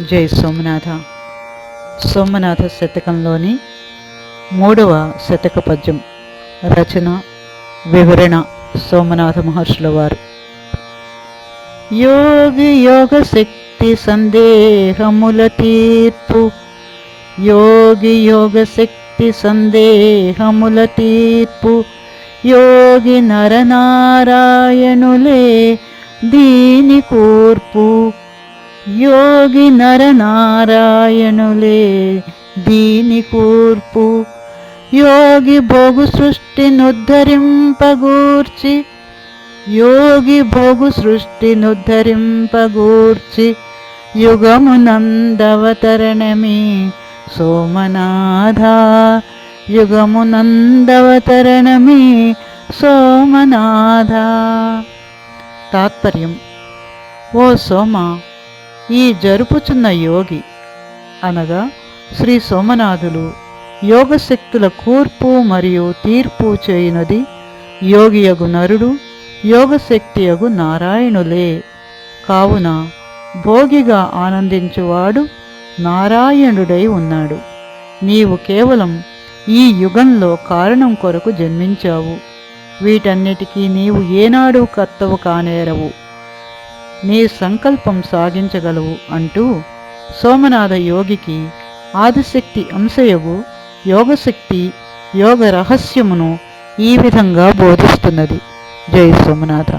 జై సోమనాథ. సోమనాథ శతకంలోని మూడవ శతక పద్యం రచన వివరణ సోమనాథ మహర్షుల వారు. యోగి యోగ శక్తి సందేహముల తీర్పు యోగి యోగ శక్తి సందేహముల తీర్పు యోగి నరనారాయణులే దీని కూర్పు. యోగి నరనారాయణులే దీని కూర్పు. యోగి భోగు సృష్టినుద్ధరింపగూర్చి. యోగి భోగు సృష్టినుద్ధరింపగూర్చి. యుగమునందవతరణమే సోమనాథ. యుగమునందవతరణమే సోమనాథ. తాత్పర్యం. ఓ సోమ ఈ జరుపుచున్న యోగి. అనగా శ్రీ సోమనాథులు యోగశక్తుల కూర్పు మరియు తీర్పు చేయునది యోగియగు నరుడు యోగశక్తియగు నారాయణులే. కావున భోగిగా ఆనందించువాడు నారాయణుడై ఉన్నాడు. నీవు కేవలం ఈ యుగంలో కారణం కొరకు జన్మించావు. వీటన్నిటికీ నీవు ఏనాడు కర్తవు కానేరవు. నీ సంకల్పం సాగించగలవు అంటూ సోమనాథ యోగికి ఆదిశక్తి అంశయగు యోగశక్తి యోగ రహస్యమును ఈ విధంగా బోధిస్తున్నది. జై సోమనాథ.